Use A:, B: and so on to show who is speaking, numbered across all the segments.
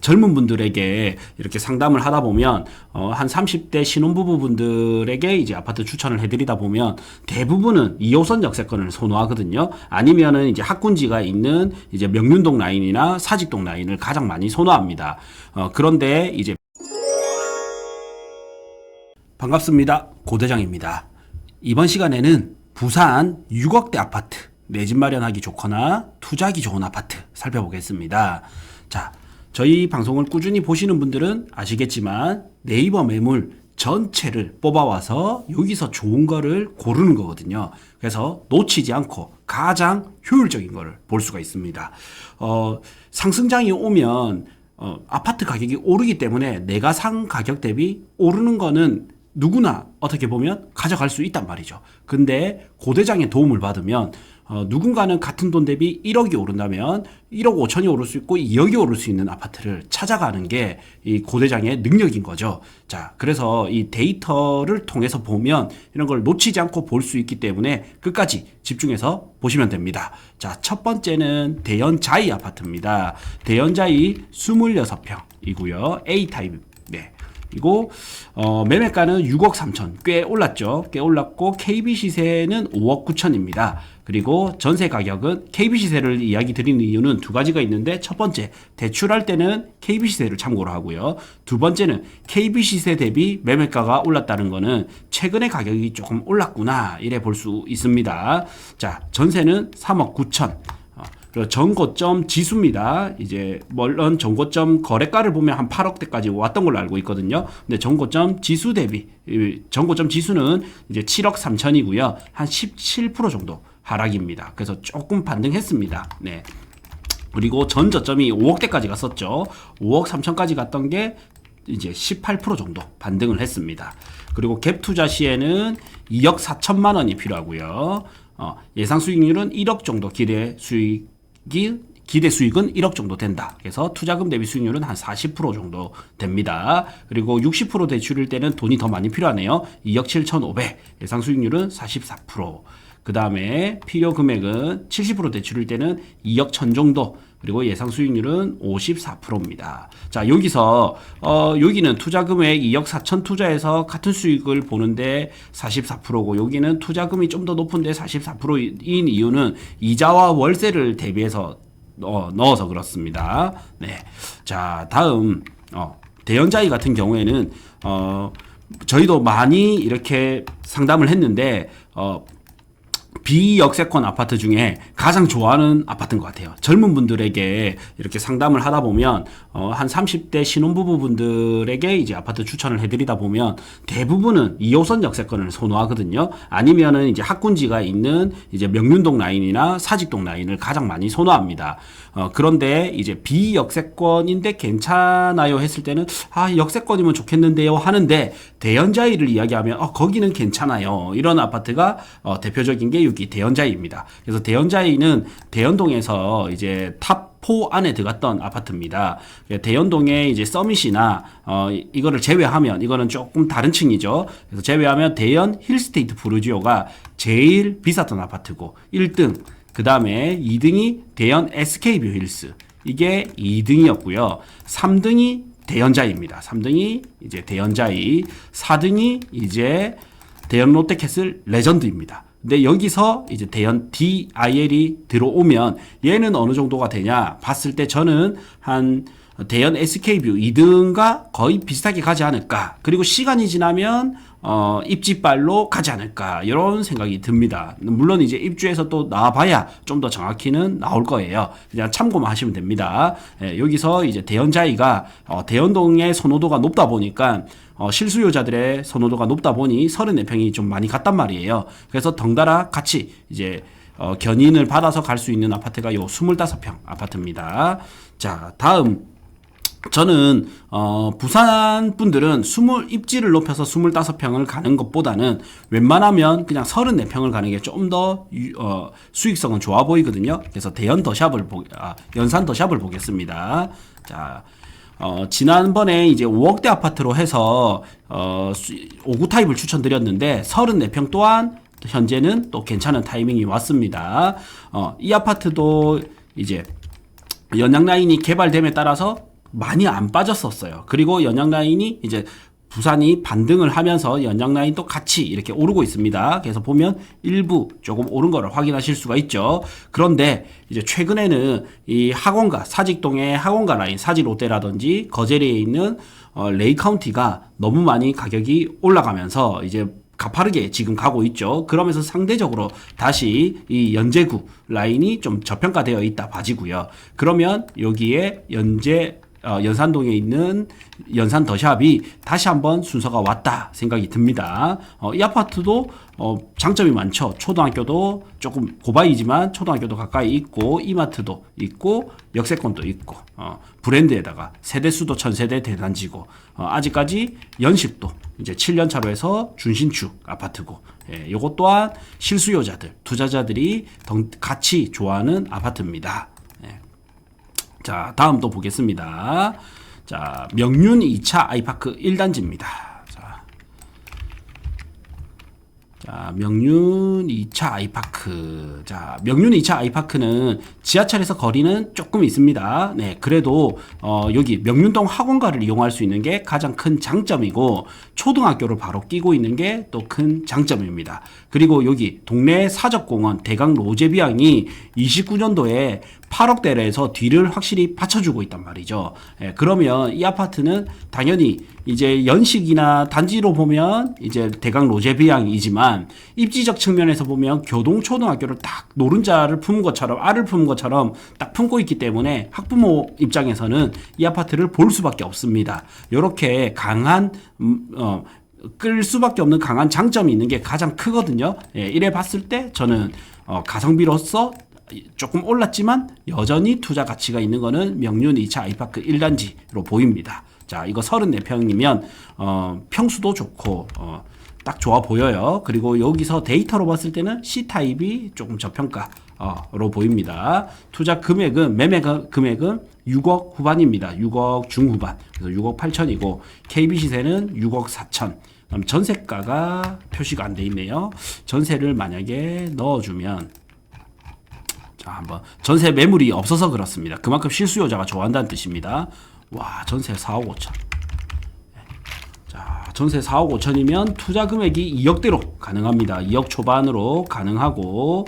A: 젊은 분들에게 이렇게 상담을 하다 보면 어, 한 30대 신혼부부 분들에게 이제 아파트 추천을 해드리다 보면 대부분은 2호선 역세권을 선호하거든요. 아니면은 이제 학군지가 있는 이제 명륜동 라인이나 사직동 라인을 가장 많이 선호합니다. 어, 그런데 이제 반갑습니다. 고대장입니다. 이번 시간에는 부산 6억대 아파트, 내 집 마련하기 좋거나 투자하기 좋은 아파트 살펴보겠습니다. 자, 저희 방송을 꾸준히 보시는 분들은 아시겠지만 네이버 매물 전체를 뽑아와서 여기서 좋은 거를 고르는 거거든요. 그래서 놓치지 않고 가장 효율적인 거를 볼 수가 있습니다. 어, 상승장이 오면 어, 아파트 가격이 오르기 때문에 내가 산 가격 대비 오르는 거는 누구나 어떻게 보면 가져갈 수 있단 말이죠. 근데 고대장의 도움을 받으면 어, 누군가는 같은 돈 대비 1억이 오른다면 1억 5천이 오를 수 있고 2억이 오를 수 있는 아파트를 찾아가는 게 이 고대장의 능력인 거죠. 자, 그래서 이 데이터를 통해서 보면 이런 걸 놓치지 않고 볼 수 있기 때문에 끝까지 집중해서 보시면 됩니다. 자, 첫 번째는 대연자이 아파트입니다. 대연자이 26평이고요. A타입. 네. 이고 어, 매매가는 6억 3천 꽤 올랐죠. 꽤 올랐고 KB 시세는 5억 9천입니다. 그리고 전세 가격은 KB 시세를 이야기 드리는 이유는 두 가지가 있는데 첫 번째 대출할 때는 KB 시세를 참고로 하고요. 두 번째는 KB 시세 대비 매매가가 올랐다는 거는 최근에 가격이 조금 올랐구나 이래 볼 수 있습니다. 자 전세는 3억 9천. 그리고 전고점 지수입니다. 이제 물론 전고점 거래가를 보면 한 8억대까지 왔던 걸로 알고 있거든요. 근데 전고점 지수 대비 이 전고점 지수는 이제 7억 3천이고요. 한 17% 정도 하락입니다. 그래서 조금 반등했습니다. 네. 그리고 전 저점이 5억대까지 갔었죠. 5억 3천까지 갔던 게 이제 18% 정도 반등을 했습니다. 그리고 갭 투자 시에는 2억 4천만 원이 필요하고요. 어, 예상 수익률은 1억 정도 기대 수익이 기대 수익은 1억 정도 된다. 그래서 투자금 대비 수익률은 한 40% 정도 됩니다. 그리고 60% 대출일 때는 돈이 더 많이 필요하네요. 2억 7,500. 예상 수익률은 44%. 그 다음에 필요 금액은 70% 대출일 때는 2억 천 정도. 그리고 예상 수익률은 54%입니다. 자, 여기서, 어, 여기는 투자 금액 2억 4천 투자해서 같은 수익을 보는데 44%고, 여기는 투자금이 좀 더 높은데 44%인 이유는 이자와 월세를 대비해서 어, 넣어서 그렇습니다. 네. 자, 다음, 어, 대연자이 같은 경우에는, 어, 저희도 많이 이렇게 상담을 했는데, 어, 비역세권 아파트 중에 가장 좋아하는 아파트인 것 같아요. 젊은 분들에게 이렇게 상담을 하다 보면 어, 한 30대 신혼부부 분들에게 이제 아파트 추천을 해드리다 보면 대부분은 2호선 역세권을 선호하거든요. 아니면은 이제 학군지가 있는 이제 명륜동 라인이나 사직동 라인을 가장 많이 선호합니다. 어, 그런데 이제 비역세권인데 괜찮아요 했을 때는 아 역세권이면 좋겠는데요 하는데 대연자이를 이야기하면 어, 거기는 괜찮아요 이런 아파트가 어, 대표적인 게 여기 대연자이입니다. 그래서 대연자이는 대연동에서 이제 탑 포 안에 들어갔던 아파트입니다. 대연동에 이제 서밋이나 어 이거를 제외하면 이거는 조금 다른 층이죠. 그래서 제외하면 대연 힐스테이트 부르지오가 제일 비쌌던 아파트고 1등 그 다음에 2등이 대연 SK뷰 힐스 이게 2등이었고요. 3등이 대연자이입니다. 3등이 이제 대연자이, 4등이 이제 대연 롯데캐슬 레전드입니다. 근데 여기서 이제 대연 DIL이 들어오면 얘는 어느 정도가 되냐 봤을 때 저는 한 대연 SK뷰 2등과 거의 비슷하게 가지 않을까. 그리고 시간이 지나면 어, 입지발로 가지 않을까. 이런 생각이 듭니다. 물론 이제 입주해서 또 나와봐야 좀 더 정확히는 나올 거예요. 그냥 참고만 하시면 됩니다. 예, 여기서 이제 대연자이가 어, 대연동의 선호도가 높다 보니까 어, 실수요자들의 선호도가 높다 보니 34평이 좀 많이 갔단 말이에요. 그래서 덩달아 같이 이제 어, 견인을 받아서 갈 수 있는 아파트가 요 25평 아파트입니다. 자, 다음 저는 어, 부산 분들은 20 입지를 높여서 25평을 가는 것보다는 웬만하면 그냥 34평을 가는 게 좀더 어, 수익성은 좋아 보이거든요. 그래서 대연 더샵을 보, 아, 연산 더샵을 보겠습니다. 자, 어, 지난번에 이제 5억대 아파트로 해서 어, 5구 타입을 추천드렸는데 34평 또한 현재는 또 괜찮은 타이밍이 왔습니다. 어, 이 아파트도 이제 연양 라인이 개발됨에 따라서 많이 안 빠졌었어요. 그리고 연양 라인이 이제 부산이 반등을 하면서 연장 라인도 같이 이렇게 오르고 있습니다. 그래서 보면 일부 조금 오른 거를 확인하실 수가 있죠. 그런데 이제 최근에는 이 학원가 사직동의 학원가 라인 사직 롯데라든지 거제리에 있는 어, 레이 카운티가 너무 많이 가격이 올라가면서 이제 가파르게 지금 가고 있죠. 그러면서 상대적으로 다시 이 연제구 라인이 좀 저평가되어 있다 봐지고요. 그러면 여기에 연제 어, 연산동에 있는 연산 더샵이 다시 한번 순서가 왔다 생각이 듭니다. 어, 이 아파트도 어, 장점이 많죠. 초등학교도 조금 고바이지만 초등학교도 가까이 있고 이마트도 있고 역세권도 있고 어, 브랜드에다가 세대수도 천세대 대단지고 어, 아직까지 연식도 이제 7년 차로 해서 준신축 아파트고 예, 요것 또한 실수요자들 투자자들이 덩, 같이 좋아하는 아파트입니다. 자, 다음 또 보겠습니다. 자, 명륜 2차 아이파크 1단지입니다. 자, 자, 명륜 2차 아이파크. 자, 명륜 2차 아이파크는 지하철에서 거리는 조금 있습니다. 네, 그래도 어, 여기 명륜동 학원가를 이용할 수 있는 게 가장 큰 장점이고 초등학교를 바로 끼고 있는 게 또 큰 장점입니다. 그리고 여기 동네 사적공원 대강 로제비앙이 29년도에 8억대에서 뒤를 확실히 받쳐주고 있단 말이죠. 예, 그러면 이 아파트는 당연히 이제 연식이나 단지로 보면 이제 대강 로제비앙이지만 입지적 측면에서 보면 교동초등학교를 딱 노른자를 품은 것처럼 알을 품은 것처럼 딱 품고 있기 때문에 학부모 입장에서는 이 아파트를 볼 수밖에 없습니다. 이렇게 강한 음, 어, 끌 수밖에 없는 강한 장점이 있는 게 가장 크거든요. 예, 이래 봤을 때 저는 어, 가성비로서 조금 올랐지만 여전히 투자 가치가 있는 거는 명륜 2차 아이파크 1단지로 보입니다. 자, 이거 34평이면 어, 평수도 좋고 어, 딱 좋아 보여요. 그리고 여기서 데이터로 봤을 때는 C타입이 조금 저평가 로 보입니다. 투자 금액은 매매 금액은 6억 후반입니다. 6억 중후반. 그래서 6억 8천이고 KB 시세는 6억 4천. 그럼 전세가가 표시가 안 돼 있네요. 전세를 만약에 넣어주면 자, 한번 전세 매물이 없어서 그렇습니다. 그만큼 실수요자가 좋아한다는 뜻입니다. 와, 전세 4억 5천. 자, 전세 4억 5천이면 투자 금액이 2억대로 가능합니다. 2억 초반으로 가능하고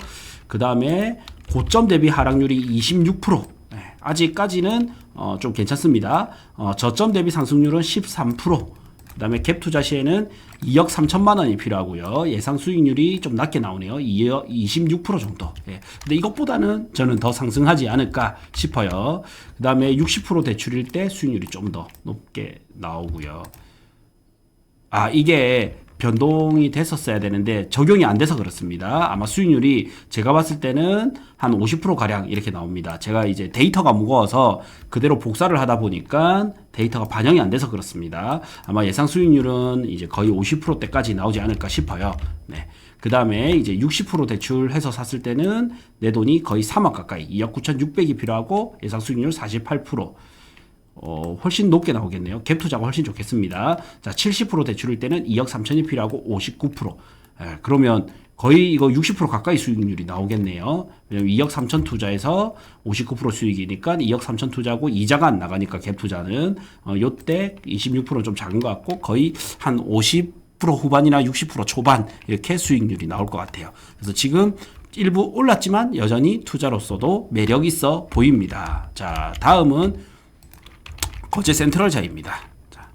A: 그 다음에 고점 대비 하락률이 26%. 네, 아직까지는 어, 좀 괜찮습니다. 어, 저점 대비 상승률은 13%. 그 다음에 갭 투자 시에는 2억 3천만 원이 필요하고요. 예상 수익률이 좀 낮게 나오네요. 2억 26% 정도. 예. 근데 이것보다는 저는 더 상승하지 않을까 싶어요. 그 다음에 60% 대출일 때 수익률이 좀 더 높게 나오고요. 아, 이게 변동이 됐었어야 되는데 적용이 안 돼서 그렇습니다. 아마 수익률이 제가 봤을 때는 한 50% 가량 이렇게 나옵니다. 제가 이제 데이터가 무거워서 그대로 복사를 하다 보니까 데이터가 반영이 안 돼서 그렇습니다. 아마 예상 수익률은 이제 거의 50%대까지 나오지 않을까 싶어요. 네. 그 다음에 이제 60% 대출해서 샀을 때는 내 돈이 거의 3억 가까이 2억 9,600이 필요하고 예상 수익률 48%. 어, 훨씬 높게 나오겠네요. 갭 투자가 훨씬 좋겠습니다. 자, 70% 대출일 때는 2억 3천이 필요하고 59%. 예, 그러면 거의 이거 60% 가까이 수익률이 나오겠네요. 왜냐면 2억 3천 투자해서 59% 수익이니까 2억 3천 투자하고 이자가 안 나가니까 갭 투자는 어, 요때 26%좀 작은 것 같고 거의 한50% 후반이나 60% 초반 이렇게 수익률이 나올 것 같아요. 그래서 지금 일부 올랐지만 여전히 투자로서도 매력 있어 보입니다. 자, 다음은 거제 센트럴자입니다. 자,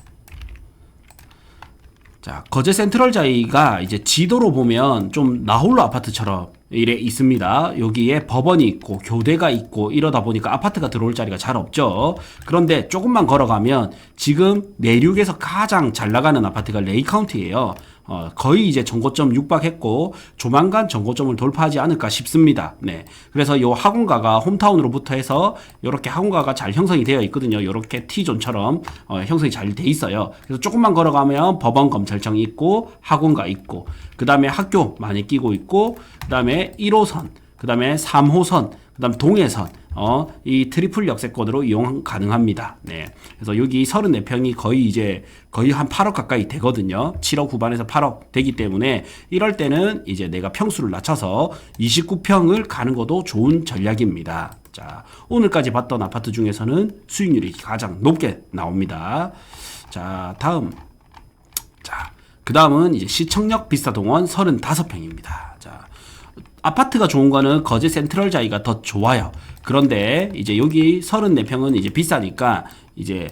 A: 자, 거제 센트럴 자이가 이제 지도로 보면 좀 나홀로 아파트처럼 이래 있습니다. 여기에 법원이 있고 교대가 있고 이러다 보니까 아파트가 들어올 자리가 잘 없죠. 그런데 조금만 걸어가면 지금 내륙에서 가장 잘 나가는 아파트가 레이 카운티예요. 어, 거의 이제 정고점 육박했고 조만간 정고점을 돌파하지 않을까 싶습니다. 네. 그래서 요 학원가가 홈타운으로부터 해서 요렇게 학원가가 잘 형성이 되어 있거든요. 요렇게 T존처럼 어, 형성이 잘 돼 있어요. 그래서 조금만 걸어가면 법원 검찰청이 있고 학원가 있고 그 다음에 학교 많이 끼고 있고 그 다음에 1호선 그 다음에 3호선 그다음 동해선 어, 이 트리플 역세권으로 이용 가능합니다. 네. 그래서 여기 34평이 거의 이제 거의 한 8억 가까이 되거든요. 7억 후반에서 8억 되기 때문에 이럴 때는 이제 내가 평수를 낮춰서 29평을 가는 것도 좋은 전략입니다. 자, 오늘까지 봤던 아파트 중에서는 수익률이 가장 높게 나옵니다. 자, 다음. 자, 그 다음은 이제 시청역 비싸동원 35평입니다. 자, 아파트가 좋은 거는 거제 센트럴 자이가 더 좋아요. 그런데 이제 여기 34평은 이제 비싸니까 이제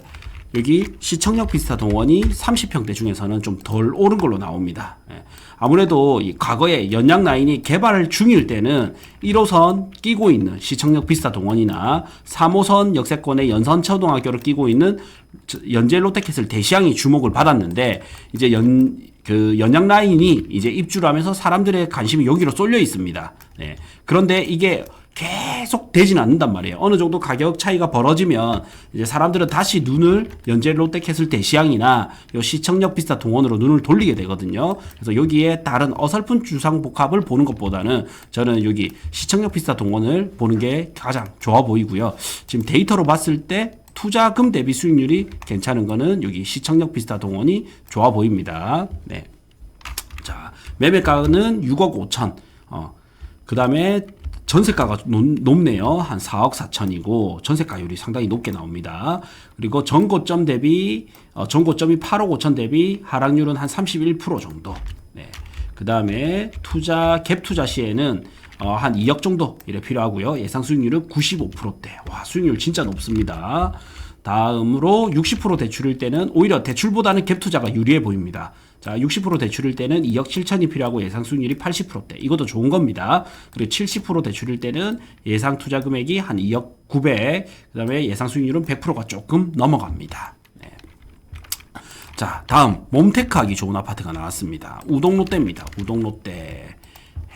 A: 여기 시청역 비스타 동원이 30평대 중에서는 좀 덜 오른 걸로 나옵니다. 예. 아무래도 이 과거에 연양 라인이 개발 중일 때는 1호선 끼고 있는 시청역 비스타 동원이나 3호선 역세권의 연선 초등학교를 끼고 있는 저- 연재 롯데캐슬 대시양이 주목을 받았는데 이제 연 그 연양 라인이 이제 입주를 하면서 사람들의 관심이 여기로 쏠려 있습니다. 네. 그런데 이게 계속 되진 않는단 말이에요. 어느 정도 가격 차이가 벌어지면 이제 사람들은 다시 눈을 연재 롯데캐슬 대시양이나 요 시청역 비스타 동원으로 눈을 돌리게 되거든요. 그래서 여기에 다른 어설픈 주상 복합을 보는 것보다는 저는 여기 시청역 비스타 동원을 보는 게 가장 좋아 보이고요. 지금 데이터로 봤을 때 투자금 대비 수익률이 괜찮은 거는 여기 시청역 비스타 동원이 좋아 보입니다. 네. 자, 매매가는 6억 5천. 어, 그 다음에 전세가가 높, 높네요. 한 4억 4천이고, 전세가율이 상당히 높게 나옵니다. 그리고 전고점 대비, 어, 전고점이 8억 5천 대비 하락률은 한 31% 정도. 네. 그 다음에 투자, 갭 투자 시에는 어, 한 2억 정도 이래 필요하고요. 예상 수익률은 95%대. 와, 수익률 진짜 높습니다. 다음으로 60% 대출일 때는 오히려 대출보다는 갭 투자가 유리해 보입니다. 자, 60% 대출일 때는 2억 7천이 필요하고 예상 수익률이 80%대. 이것도 좋은 겁니다. 그리고 70% 대출일 때는 예상 투자 금액이 한 2억 900. 그다음에 예상 수익률은 100%가 조금 넘어갑니다. 네. 자, 다음 몸테크하기 좋은 아파트가 나왔습니다. 우동 롯데입니다. 우동 롯데.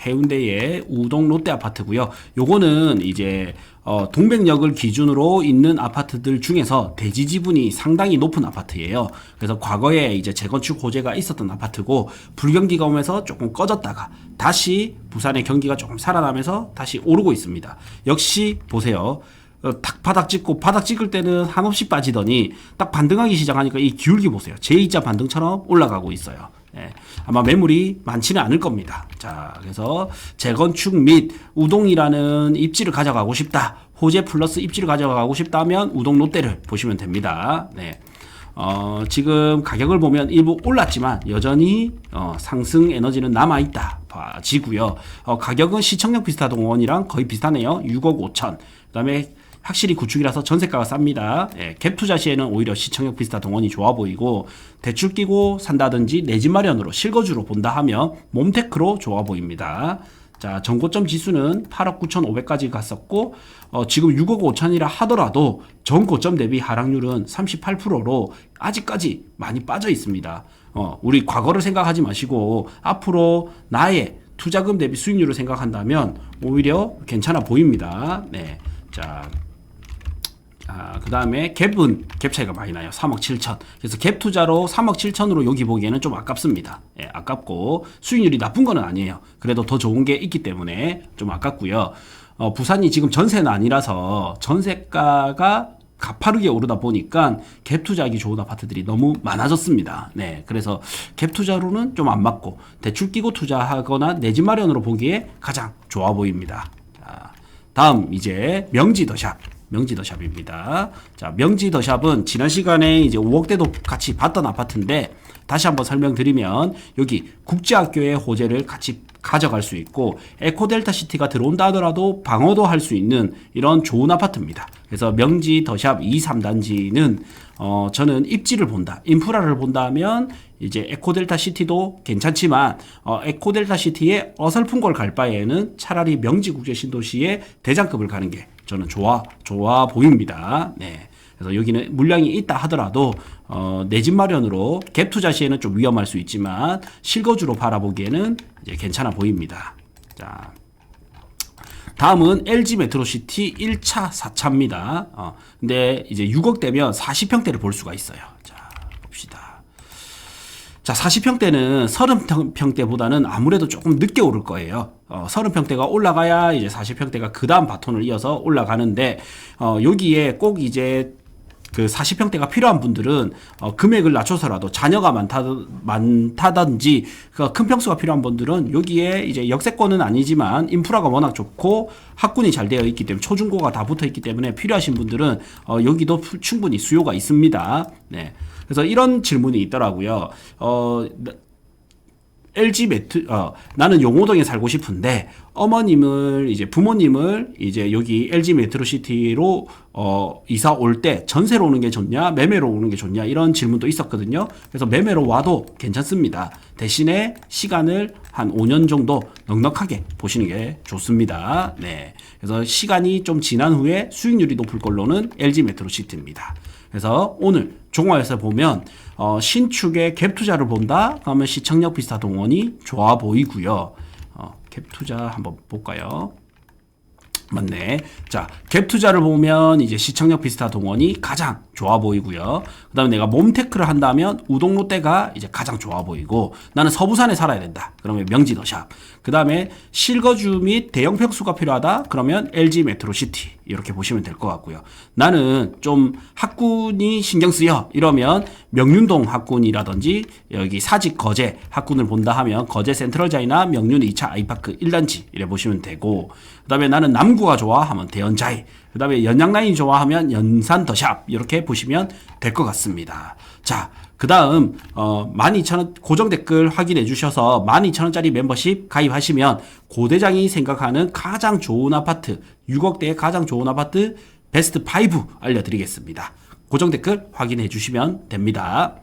A: 해운대의 우동 롯데 아파트고요. 요거는 이제 어, 동백역을 기준으로 있는 아파트들 중에서 대지 지분이 상당히 높은 아파트예요. 그래서 과거에 이제 재건축 호재가 있었던 아파트고 불경기가 오면서 조금 꺼졌다가 다시 부산의 경기가 조금 살아나면서 다시 오르고 있습니다. 역시 보세요. 어, 딱 바닥 찍고 바닥 찍을 때는 한없이 빠지더니 딱 반등하기 시작하니까 이 기울기 보세요. 제2자 반등처럼 올라가고 있어요. 예, 아마 매물이 많지는 않을 겁니다. 자, 그래서 재건축 및 우동이라는 입지를 가져가고 싶다. 호재 플러스 입지를 가져가고 싶다면 우동 롯데를 보시면 됩니다. 네. 어, 지금 가격을 보면 일부 올랐지만 여전히 어, 상승 에너지는 남아 있다 봐지고요. 어, 가격은 시청역 비스타 동원이랑 거의 비슷하네요. 6억 5천. 그 다음에 확실히 구축이라서 전세가가 쌉니다. 예, 갭 투자 시에는 오히려 시청역 비스타 동원이 좋아 보이고 대출 끼고 산다든지 내 집 마련으로 실거주로 본다 하면 몸테크로 좋아 보입니다. 자, 전고점 지수는 8억 9,500까지 갔었고, 어, 지금 6억 5천이라 하더라도 전고점 대비 하락률은 38%로 아직까지 많이 빠져 있습니다. 어, 우리 과거를 생각하지 마시고 앞으로 나의 투자금 대비 수익률을 생각한다면 오히려 괜찮아 보입니다. 네. 자, 자, 그 다음에 갭은 갭 차이가 많이 나요. 3억 7천. 그래서 갭 투자로 3억 7천으로 여기 보기에는 좀 아깝습니다. 예, 아깝고 수익률이 나쁜 건 아니에요. 그래도 더 좋은 게 있기 때문에 좀 아깝고요. 어, 부산이 지금 전세는 아니라서 전세가가 가파르게 오르다 보니까 갭 투자하기 좋은 아파트들이 너무 많아졌습니다. 네. 그래서 갭 투자로는 좀 안 맞고 대출 끼고 투자하거나 내 집 마련으로 보기에 가장 좋아 보입니다. 자, 다음 이제 명지 더샵. 명지 더샵입니다. 자, 명지 더샵은 지난 시간에 이제 5억대도 같이 봤던 아파트인데 다시 한번 설명드리면 여기 국제학교의 호재를 같이 가져갈 수 있고 에코델타 시티가 들어온다 하더라도 방어도 할 수 있는 이런 좋은 아파트입니다. 그래서 명지 더샵 2, 3단지는 어 저는 입지를 본다. 인프라를 본다면 이제 에코델타 시티도 괜찮지만 어 에코델타 시티에 어설픈 걸 갈 바에는 차라리 명지 국제 신도시의 대장급을 가는 게 저는 좋아 좋아 보입니다. 네. 그래서 여기는 물량이 있다 하더라도 어, 내 집 마련으로 갭 투자 시에는 좀 위험할 수 있지만 실거주로 바라보기에는 이제 괜찮아 보입니다. 자. 다음은 LG 메트로시티 1차 4차입니다. 어, 근데 이제 6억 대면 40평대를 볼 수가 있어요. 자, 봅시다. 자, 40평대는 30평대보다는 아무래도 조금 늦게 오를 거예요. 어, 30평대가 올라가야 이제 40평대가 그 다음 바톤을 이어서 올라가는데, 어, 여기에 꼭 이제 그 40평대가 필요한 분들은 어, 금액을 낮춰서라도 자녀가 많다 많다든지 그 큰 평수가 필요한 분들은 여기에 이제 역세권은 아니지만 인프라가 워낙 좋고 학군이 잘 되어 있기 때문에 초중고가 다 붙어 있기 때문에 필요하신 분들은 어, 여기도 푸- 충분히 수요가 있습니다. 네. 그래서 이런 질문이 있더라고요. 어, LG 매트 어 나는 용호동에 살고 싶은데 어머님을 이제 부모님을 이제 여기 LG 메트로시티로 어 이사 올 때 전세로 오는 게 좋냐 매매로 오는 게 좋냐 이런 질문도 있었거든요. 그래서 매매로 와도 괜찮습니다. 대신에 시간을 한 5년 정도 넉넉하게 보시는 게 좋습니다. 네. 그래서 시간이 좀 지난 후에 수익률이 높을 걸로는 LG 메트로시티입니다. 그래서 오늘 종화에서 보면 어, 신축의 갭 투자를 본다. 그러면 시청역 비스타 동원이 좋아 보이고요. 어, 갭 투자 한번 볼까요? 맞네. 자, 갭 투자를 보면 이제 시청역 비스타 동원이 가장 좋아 보이고요. 그다음에 내가 몸테크를 한다면 우동 롯데가 이제 가장 좋아 보이고 나는 서부산에 살아야 된다. 그러면 명지더샵. 그다음에 실거주 및 대형 평수가 필요하다. 그러면 LG 메트로시티 이렇게 보시면 될 것 같고요. 나는 좀 학군이 신경 쓰여 이러면 명륜동 학군이라든지 여기 사직 거제 학군을 본다 하면 거제 센트럴자이나 명륜 2차 아이파크 1단지 이래 보시면 되고 그다음에 나는 남구 가 좋아 하면 대연자이 그 다음에 연양라인이 좋아 하면 연산 더샵 이렇게 보시면 될 것 같습니다. 자, 그 다음 어 12,000원 고정 댓글 확인해 주셔서 12,000원짜리 멤버십 가입하시면 고대장이 생각하는 가장 좋은 아파트 6억대의 가장 좋은 아파트 베스트 5 알려드리겠습니다. 고정 댓글 확인해 주시면 됩니다.